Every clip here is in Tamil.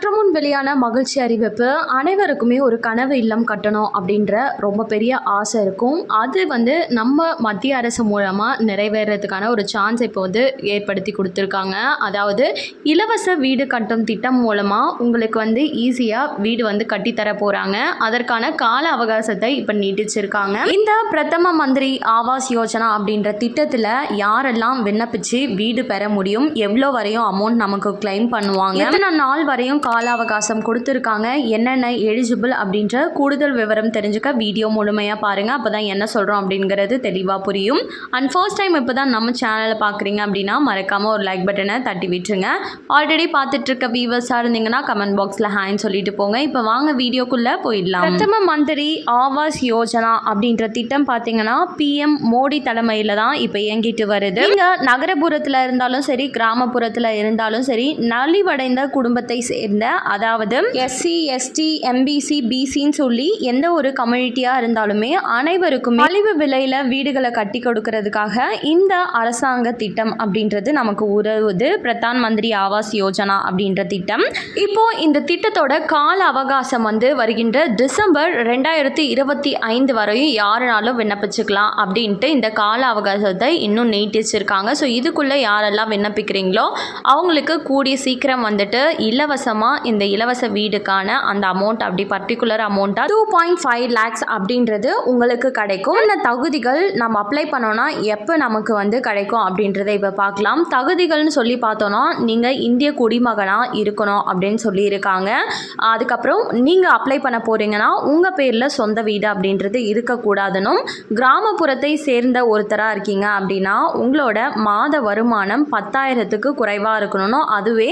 சற்று முன் வெளியான மகிழ்ச்சி அறிவிப்பு அனைவருக்குமே ஒரு கனவு இல்லம் கட்டணும் அப்படின்ற ரொம்ப பெரிய ஆசை இருக்கும். அது வந்து நம்ம மத்திய அரசு மூலமாக நிறைவேறதுக்கான ஒரு சான்ஸ் இப்போ வந்து ஏற்படுத்தி கொடுத்துருக்காங்க. அதாவது இலவச வீடு கட்டும் திட்டம் மூலமாக உங்களுக்கு வந்து ஈஸியாக வீடு வந்து கட்டித்தர போகிறாங்க அதற்கான கால அவகாசத்தை இப்போ நீட்டிச்சிருக்காங்க. இந்த பிரதம மந்திரி ஆவாஸ் யோஜனா அப்படின்ற திட்டத்தில் யாரெல்லாம் விண்ணப்பிச்சு வீடு பெற முடியும்? எவ்வளோ வரையும் அமௌண்ட் நமக்கு கிளைம் பண்ணுவாங்க? எத்தனை நாள் வரையும் கால அவகாசம் கொடுத்துருக்காங்க. என்னென்ன எலிஜிபிள் அப்படின்ற கூடுதல் விவரம் தெரிஞ்சுக்க வீடியோ முழுமையாக பாருங்கள் அப்போ தான் என்ன சொல்கிறோம் அப்படிங்கிறது தெளிவாக புரியும். அண்ட் ஃபர்ஸ்ட் டைம் இப்போ தான் நம்ம சேனலை பார்க்குறீங்க அப்படின்னா மறக்காமல் ஒரு லைக் பட்டனை தட்டி விட்டுருங்க. ஆல்ரெடி பார்த்துட்டு இருக்க வியூவர்ஸாக இருந்தீங்கன்னா கமெண்ட் பாக்ஸில் ஹேண்ட் சொல்லிட்டு போங்க. இப்போ வாங்க வீடியோக்குள்ளே போயிடலாம். பிரதம மந்திரி ஆவாஸ் யோஜனா அப்படின்ற திட்டம் பார்த்தீங்கன்னா பிஎம் மோடி தலைமையில் தான் இப்போ இயங்கிட்டு வருது. இங்கே நகரப்புறத்தில் இருந்தாலும் சரி கிராமப்புறத்தில் இருந்தாலும் சரி நலிவடைந்த குடும்பத்தை சேர்ந்த அதாவது எஸ்சி எஸ்டி எம்பிசி பிசின்னு சொல்லி எந்த ஒரு கம்யூனிட்டியாக இருந்தாலுமே அனைவருக்கும் மலிவு விலையில் வீடுகளை கட்டி கொடுக்கறதுக்காக இந்த அரசாங்க திட்டம் அப்படின்றது நமக்கு உதவுது. பிரதான் மந்திரி ஆவாஸ் யோஜனா அப்படின்ற திட்டம். இப்போ இந்த திட்டத்தோட கால அவகாசம் வந்து வருகின்ற டிசம்பர் ரெண்டாயிரத்தி இருபத்தி ஐந்து வரையும் யாருனாலும் விண்ணப்பிச்சுக்கலாம் அப்படின்ட்டு இந்த கால அவகாசத்தை இன்னும் நீட்டிச்சிருக்காங்க ஸோ இதுக்குள்ளே யாரெல்லாம் விண்ணப்பிக்கிறீங்களோ அவங்களுக்கு கூடிய சீக்கிரம் வந்துட்டு இலவசமாக இந்த இலவச வீடுக்கான அந்த அமௌண்ட் அப்படி பர்டிகுலர் அமௌண்ட்டாக டூ பாயிண்ட் ஃபைவ் லேக்ஸ் அப்படின்றது உங்களுக்கு கிடைக்கும். இந்த தகுதிகள் நம்ம அப்ளை பண்ணோன்னா எப்போ நமக்கு வந்து கிடைக்கும் அப்படின்றத இப்போ பார்க்கலாம். தகுதிகள்னு சொல்லி பார்த்தோன்னா நீங்கள் இந்திய குடிமகனாக இருக்கணும் அப்படின்னு சொல்லியிருக்காங்க. அதுக்கப்புறம் நீங்கள் அப்ளை பண்ண போகிறீங்கன்னா உங்கள் பேரில் சொந்த வீடு அப்படின்றது இருக்கக்கூடாதுனும் கிராமப்புறத்தை சேர்ந்த ஒருத்தராக இருக்கீங்க அப்படின்னா உங்களோட மாத வருமானம் பத்தாயிரத்துக்கு குறைவாக இருக்கணும் அதுவே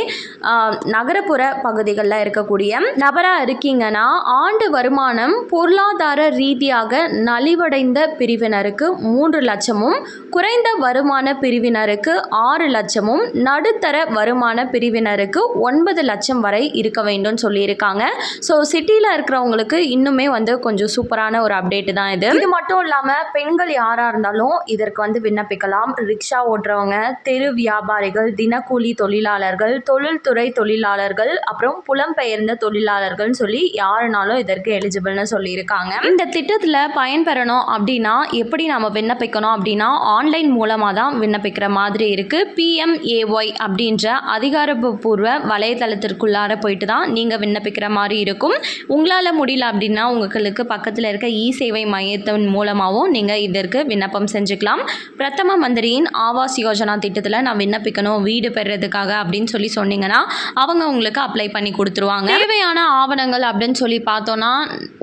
நகரப்புற பகுதிகளில் இருக்கக்கூடிய நபராக இருக்கீங்கன்னா ஆண்டு வருமானம் பொருளாதார ரீதியாக நலிவடைந்த பிரிவினருக்கு மூன்று லட்சமும் குறைந்த வருமான பிரிவினருக்கு ஆறு லட்சமும் நடுத்தர வருமான பிரிவினருக்கு ஒன்பது லட்சம் வரை இருக்க வேண்டும் சொல்லியிருக்காங்க. ஸோ சிட்டியில் இருக்கிறவங்களுக்கு இன்னுமே வந்து கொஞ்சம் சூப்பரான ஒரு அப்டேட் தான் இது. இது மட்டும் இல்லாமல் பெண்கள் யாராக இருந்தாலும் இதற்கு வந்து விண்ணப்பிக்கலாம். ரிக்ஷா ஓட்டுறவங்க தெரு வியாபாரிகள் தினக்கூலி தொழிலாளர்கள் தொழில்துறை தொழிலாளர்கள் அப்புறம் புலம்பெயர்ந்த தொழிலாளர்கள்னு சொல்லி யாருனாலும் இதற்கு எலிஜிபிள்னு சொல்லியிருக்காங்க. இந்த திட்டத்தில் பயன்பெறணும் அப்படின்னா எப்படி நம்ம விண்ணப்பிக்கணும் அப்படின்னா ஆன்லைன் மூலமாக தான் விண்ணப்பிக்கிற மாதிரி இருக்குது பிஎம்ஏஒய் அப்படின்ற அதிகாரப்பூர்வ வலைத்தளத்திற்குள்ளார போயிட்டு தான் நீங்கள் விண்ணப்பிக்கிற மாதிரி இருக்கும். உங்களால் முடியல அப்படின்னா உங்களுக்கு பக்கத்தில் இருக்க இ சேவை மையத்தின் மூலமாகவும் நீங்கள் இதற்கு விண்ணப்பம் செஞ்சுக்கலாம். பிரதம மந்திரியின் ஆவாஸ் யோஜனா திட்டத்தில் நான் விண்ணப்பிக்கணும் வீடு பெறுறதுக்காக அப்படின்னு சொல்லி சொன்னீங்கன்னா அவங்க உங்களுக்கு அப்ளை பண்ணி கொடுத்துருவாங்க. தேவையான ஆவணங்கள் அப்படின்னு சொல்லி பார்த்தோன்னா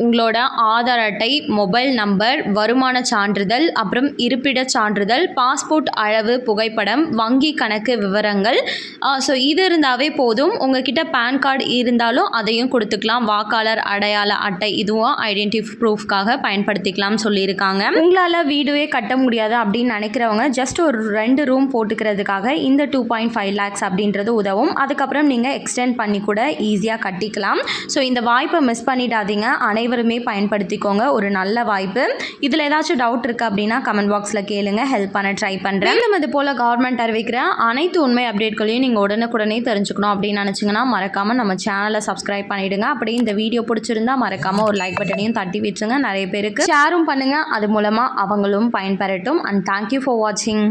உங்களோட ஆதார் அட்டை மொபைல் நம்பர் வருமான சான்றிதழ் அப்புறம் இருப்பிடச் சான்றிதழ் பாஸ்போர்ட் அளவு புகைப்படம் வங்கி கணக்கு விவரங்கள். ஸோ இது இருந்தாவே போதும். உங்ககிட்ட பேன் கார்டு இருந்தாலும் அதையும் கொடுத்துக்கலாம். வாக்காளர் அடையாள அட்டை இதுவும் ஐடென்டி ப்ரூஃப்காக பயன்படுத்திக்கலாம் சொல்லியிருக்காங்க. உங்களால் வீடுவே கட்ட முடியாது அப்படின்னு நினைக்கிறவங்க ஜஸ்ட் ஒரு ரெண்டு ரூம் போட்டுக்கிறதுக்காக இந்த டூ பாயிண்ட் ஃபைவ் லேக்ஸ் அப்படின்றது உதவும். அதுக்கப்புறம் நீங்கள் எக்ஸ்டெண்ட் பண்ணி கூட ஈஸியாக கட்டிக்கலாம். ஸோ இந்த வாய்ப்பை மிஸ் பண்ணிடாதீங்க. அனைவருமே பயன்படுத்திக்கோங்க. ஒரு நல்ல வாய்ப்பு. இதில் ஏதாச்சும் டவுட் இருக்குது அப்படின்னா கமெண்ட் பாக்ஸில் கேளுங்க. ஹெல்ப் பண்ண ட்ரை பண்ணுறேன் நம்ம இது போல் கவர்மெண்ட் அறிவிக்கிற அனைத்து உண்மை அப்டேட்களையும் நீங்கள் உடனுக்குடனே தெரிஞ்சுக்கணும் அப்படின்னு நினச்சிங்கன்னா மறக்காமல் நம்ம சேனலை சப்ஸ்கிரைப் பண்ணிவிடுங்க அப்படியே இந்த வீடியோ பிடிச்சிருந்தா மறக்காமல் ஒரு லைக் பட்டனையும் தட்டி வச்சுங்க நிறைய பேருக்கு ஷேரும் பண்ணுங்கள் அது மூலமாக அவங்களும் பயன்பெறட்டும். அண்ட் தேங்க்யூ ஃபார் வாட்சிங்